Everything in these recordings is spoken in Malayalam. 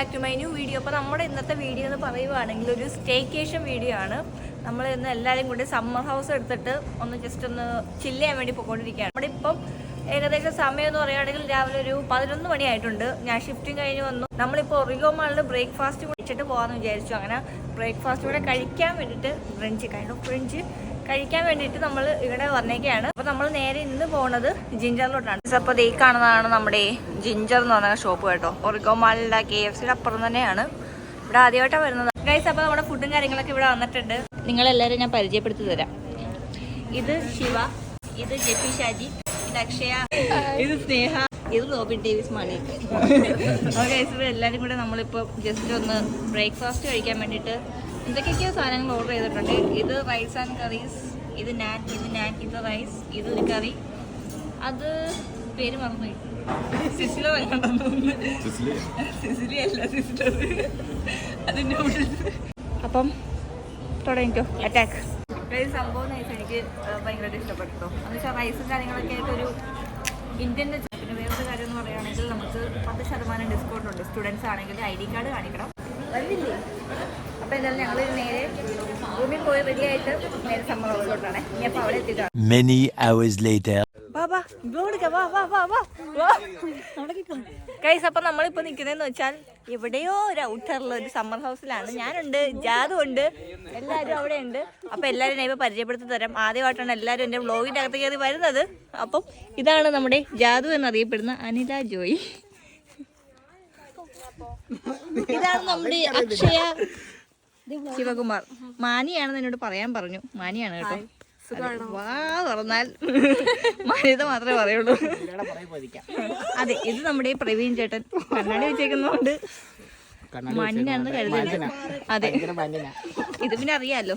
അപ്പോൾ നമ്മുടെ ഇന്നത്തെ വീഡിയോ എന്ന് പറയുവാണെങ്കിൽ ഒരു സ്റ്റേക്കേഷൻ വീഡിയോ ആണ്. നമ്മൾ ഇന്ന് എല്ലാവരും കൂടി സമ്മർ ഹൗസ് എടുത്തിട്ട് ഒന്ന് ജസ്റ്റ് ഒന്ന് ചില്ല് ചെയ്യാൻ വേണ്ടി പോയിക്കൊണ്ടിരിക്കുകയാണ്. നമ്മുടെ ഇപ്പം ഏകദേശം സമയം എന്ന് പറയുകയാണെങ്കിൽ രാവിലെ ഒരു പതിനൊന്ന് മണിയായിട്ടുണ്ട് ഞാൻ ഷിഫ്റ്റും കഴിഞ്ഞ് വന്നു. നമ്മളിപ്പോൾ ഒറിഗോ മാളിൽ ബ്രേക്ക്ഫാസ്റ്റ് കുടിച്ചിട്ട് പോകാമെന്ന് വിചാരിച്ചു. അങ്ങനെ ബ്രേക്ക്ഫാസ്റ്റ് കൂടെ കഴിക്കാൻ വേണ്ടിയിട്ട് ഫ്രഞ്ച് കഴിഞ്ഞു ഫ്രഞ്ച് കഴിക്കാൻ വേണ്ടിയിട്ട് നമ്മൾ ഇവിടെ വന്നേക്കാണ്. അപ്പോൾ നമ്മൾ നേരെ ഇന്ന് പോണത് ജിഞ്ചറിലോട്ടാണ്. അപ്പോൾ ഈ കാണുന്നതാണ് നമ്മുടെ ജിഞ്ചർ എന്ന് പറഞ്ഞ ഷോപ്പ് കേട്ടോ. ഒറിഗോ മാളിലെ കെ എഫ് സിയുടെ അപ്പുറം തന്നെയാണ്. ഇവിടെ ആദ്യമായിട്ടാണ് വരുന്നത്. ഗൈസ് അപ്പോൾ നമ്മുടെ ഫുഡും കാര്യങ്ങളൊക്കെ ഇവിടെ വന്നിട്ടുണ്ട്. നിങ്ങൾ നിങ്ങളെല്ലാവരും ഞാൻ പരിചയപ്പെടുത്തി തരാം. ഇത് ശിവ ഇത് ജെപ്പി ഷാജി ഇത് അക്ഷയ ഇത് സ്നേഹ ഇത് റോബിൻ ഡേവിസ് മണി. എല്ലാരും എല്ലാവരും കൂടെ നമ്മളിപ്പോൾ ജസ്റ്റ് ഒന്ന് ബ്രേക്ക്ഫാസ്റ്റ് കഴിക്കാൻ വേണ്ടിയിട്ട് എന്തൊക്കെയൊക്കെയോ സാധനങ്ങൾ ഓർഡർ ചെയ്തിട്ടുണ്ട്. ഇത് റൈസ് ആൻഡ് കറീസ് ഇത് നാൻ ഇത് നാൻ ഇത് റൈസ് ഇത് ഒരു കറി അത് പേര് മറന്നുപോയി സിസിലോ സിസിലി അല്ല സിസ്റ്റർ അത് നൂഡിൽസ് അപ്പം തുടങ്ങിക്കോ. അറ്റാക്ക് റൈസ് സംഭവം നൈസ് എനിക്ക് ഭയങ്കരമായിട്ട് ഇഷ്ടപ്പെട്ടു. എന്ന് വെച്ചാൽ റൈസും കാര്യങ്ങളൊക്കെ ആയിട്ട് ഒരു ഇന്ത്യൻ പിന്നെ വേറൊരു കാര്യം എന്ന് പറയുകയാണെങ്കിൽ നമുക്ക് പത്ത് ശതമാനം ഡിസ്കൗണ്ട് ഉണ്ട്. സ്റ്റുഡൻസ് ആണെങ്കിൽ ഐ ഡി കാർഡ് കാണിക്കണം. വരുന്നില്ലേ അപ്പോൾ എന്തായാലും ഞങ്ങൾ നേരെ റൂമിൽ പോയി റെഡി ആയിട്ട് നേരെ സമ്മർ ഹൗസിലോട്ടാണ് ഇനി അപ്പോൾ അവിടെ എത്തിയിട്ടാണ് Many hours later. ഗൈസ് അപ്പൊ നമ്മളിപ്പോ നിക്കുന്നതെന്ന് വെച്ചാൽ എവിടെയോ ഒരു ഔട്ടറിൽ ഒരു സമ്മർ ഹൗസിലാണ് ഞാനുണ്ട് ജാതു ഉണ്ട് എല്ലാവരും അവിടെ ഉണ്ട് അപ്പൊ എല്ലാവരും ഞാൻ ഇപ്പൊ പരിചയപ്പെടുത്തി തരാം. ആദ്യമായിട്ടാണ് എല്ലാവരും എന്റെ വ്ളോഗിന്റെ അകത്ത് കയറി വരുന്നത്. അപ്പം ഇതാണ് നമ്മുടെ ജാതു എന്നറിയപ്പെടുന്ന അനില ജോയി. ഇതാണ് നമ്മുടെ അക്ഷയ. ശിവകുമാർ. മാനിയാണെന്ന് എന്നോട് പറയാൻ പറഞ്ഞു. മാനിയാണ് കേട്ടോ. വാ തുറന്നാൽ മാന്യത മാത്രമേ പറയുള്ളൂ. അതെ ഇത് നമ്മുടെ പ്രവീൺ ചേട്ടൻ കണ്ണാടി വെച്ചേക്കുന്നതുകൊണ്ട് മണ്ണിനാണെന്ന് കരുതരുത് അതെ. ഇത് പിന്നെ അറിയാലോ.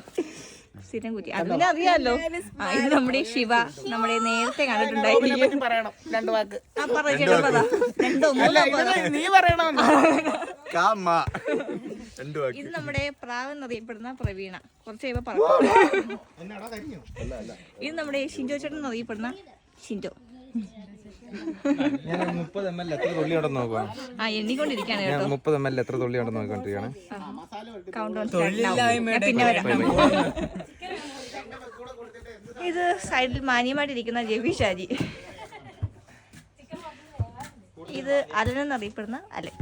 സ്ഥിരം കുറ്റി. അത് പിന്നെ അറിയാലോ. ആ ഇത് നമ്മുടെ ശിവ നമ്മുടെ നേരത്തെ കണ്ടിട്ടുണ്ടായിരിക്കും രണ്ടു രണ്ട് വാക്ക്. ആ പറ ചേട്ടാ പറ. രണ്ടോ മൂന്നോ. നീ പറയണം? ഇത് നമ്മുടെ പ്രാവ് എന്നറിയപ്പെടുന്ന പ്രവീണ. കുറച്ച് ഇത് നമ്മുടെ ഷിൻജോ ചേട്ടൻ എന്നറിയപ്പെടുന്ന ഷിൻജോ ഞാൻ മുപ്പത് എം എൽ എത്ര തുള്ളി ഉണ്ടെന്ന് നോക്കുക ആ എണ്ണിക്കൊണ്ടിരിക്കാണ് കേട്ടോ. ഞാൻ മുപ്പത് എം എൽ എത്ര തുള്ളി ഉണ്ടെന്ന് നോക്കിക്കൊണ്ടിരിക്കുകയാണ്. കൗണ്ട് ഓൺ പിന്നെ വരാം. ഇത് സൈഡിൽ മാന്യമായിട്ടിരിക്കുന്ന ജെബി ഷാജി. ഇത് അലനെന്നറിയപ്പെടുന്ന അലൻ.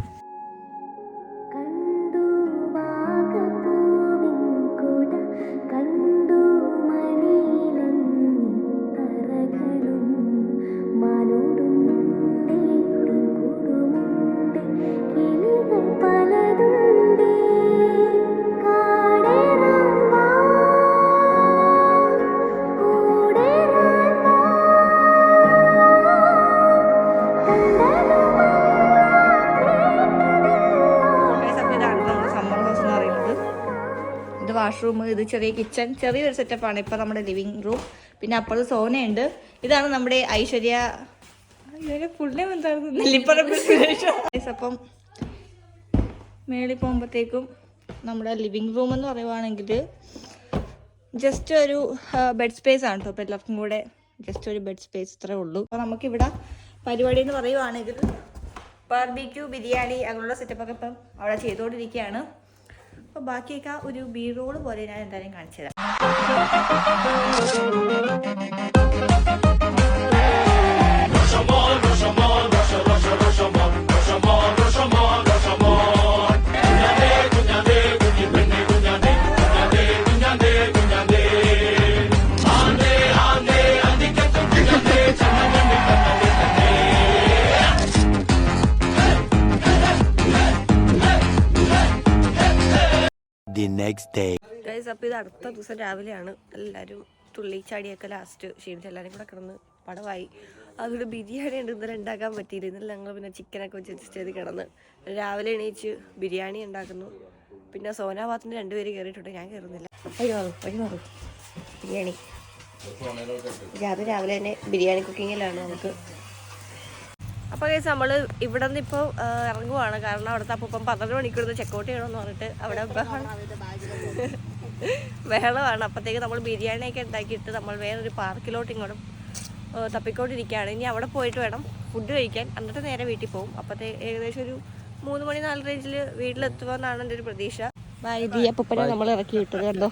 ഇത് വാഷ്റൂം ഇത് ചെറിയ കിച്ചൺ ചെറിയൊരു സെറ്റപ്പാണ് ഇപ്പം നമ്മുടെ ലിവിങ് റൂം പിന്നെ അപ്പുറത്ത് സോനയുണ്ട്. ഇതാണ് നമ്മുടെ ഐശ്വര്യ. ഫുൾ നെയിം എന്തായിരുന്നു നെല്ലിപ്പറമ്പ് സുരേഷ്. Guys, അപ്പം മേളിൽ പോകുമ്പോഴത്തേക്കും നമ്മുടെ ലിവിങ് റൂം എന്ന് പറയുവാണെങ്കിൽ ജസ്റ്റ് ഒരു ബെഡ് സ്പേസ് ആണ് കേട്ടോ അപ്പോൾ എല്ലാവർക്കും കൂടെ. ജസ്റ്റ് ഒരു ബെഡ് സ്പേസ് ഇത്രേ ഉള്ളൂ. അപ്പോൾ നമുക്കിവിടെ പരിപാടി എന്ന് പറയുവാണെങ്കിൽ ബാർബിക്യൂ ബിരിയാണി അങ്ങനെയുള്ള സെറ്റപ്പൊക്കെ ഇപ്പം അവിടെ ചെയ്തുകൊണ്ടിരിക്കുകയാണ്. അപ്പോൾ ബാക്കിയൊക്കെ ഒരു ബി റോൾ പോലെ ഞാൻ എന്തായാലും കാണിച്ചു തരാം The ഡേ ഗൈസ് അപ്പോൾ ഇത് അടുത്ത ദിവസം രാവിലെയാണ്. എല്ലാവരും തുള്ളി ചാടിയൊക്കെ ലാസ്റ്റ് ക്ഷീണിച്ച് എല്ലാവരും കൂടെ കിടന്ന് പടവായി. അതുകൊണ്ട് ബിരിയാണി ഉണ്ട് ഇന്നലെ ഉണ്ടാക്കാൻ പറ്റിയില്ല ഇന്നലെ ഞങ്ങൾ പിന്നെ ചിക്കനൊക്കെ വെച്ച് അഡ്ജസ്റ്റ് ചെയ്ത് കിടന്ന്. രാവിലെ എണീച്ച് ബിരിയാണി ഉണ്ടാക്കുന്നു. പിന്നെ സോനാബാത്തിന് രണ്ടുപേര് കയറിയിട്ടുണ്ട് ഞാൻ കയറുന്നില്ല അയ്യോ അയ്യോ ബിരിയാണി. രാവിലെ തന്നെ ബിരിയാണി കുക്കിങ്ങിലാണ് നമുക്ക് അപ്പോൾ കേസ് നമ്മൾ ഇവിടെ നിന്ന് ഇപ്പോൾ ഇറങ്ങുവാണ്. കാരണം അവിടുത്തെ അപ്പം പന്ത്രണ്ട് മണിക്കൂർ ചെക്കൗട്ട് ചെയ്യണമെന്ന് പറഞ്ഞിട്ട് അവിടെ ബഹളം ബഹളമാണ്. അപ്പോഴത്തേക്ക് നമ്മൾ ബിരിയാണിയൊക്കെ ഉണ്ടാക്കിയിട്ട് നമ്മൾ വേറൊരു പാർക്കിലോട്ട് ഇങ്ങോട്ടും തപ്പിക്കൊണ്ടിരിക്കുകയാണ്. ഇനി അവിടെ പോയിട്ട് വേണം ഫുഡ് കഴിക്കാൻ. എന്നിട്ട് നേരെ വീട്ടിൽ പോകും. അപ്പത്തേ ഏകദേശം ഒരു മൂന്ന് മണി നാല് റേഞ്ചിൽ വീട്ടിലെത്തുമെന്നാണ് എന്റെ ഒരു പ്രതീക്ഷ. വൈദ്യ അപ്പനെ നമ്മൾ ഇറക്കി വിട്ടത് കണ്ടോ?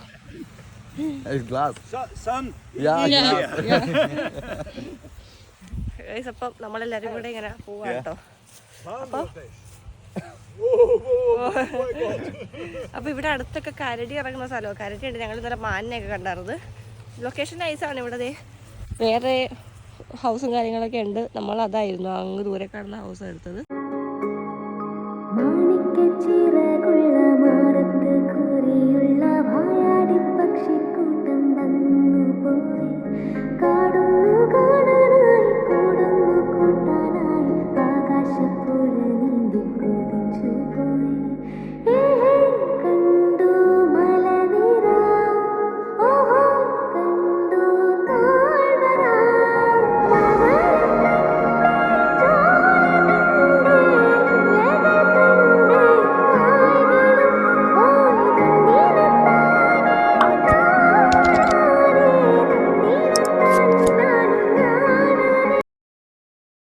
Guys, അപ്പം നമ്മളെല്ലാരും കൂടെ ഇങ്ങനെ പോവാട്ടോ അപ്പൊ അപ്പൊ ഇവിടെ അടുത്തൊക്കെ കരടി ഇറങ്ങുന്ന സ്ഥലമോ കരടി ഉണ്ട്. ഞങ്ങൾ ഇന്നലെ മാനിനെയൊക്കെ കണ്ടായിരുന്നത് ലൊക്കേഷൻ നൈസാണ് ഇവിടെ ദേ. വേറെ ഹൗസും കാര്യങ്ങളൊക്കെ ഉണ്ട്. നമ്മൾ അതായിരുന്നു അങ്ങ് ദൂരെ കാണുന്ന ഹൗസ് എടുത്തത്. മാണിക്യച്ചിറകുള്ള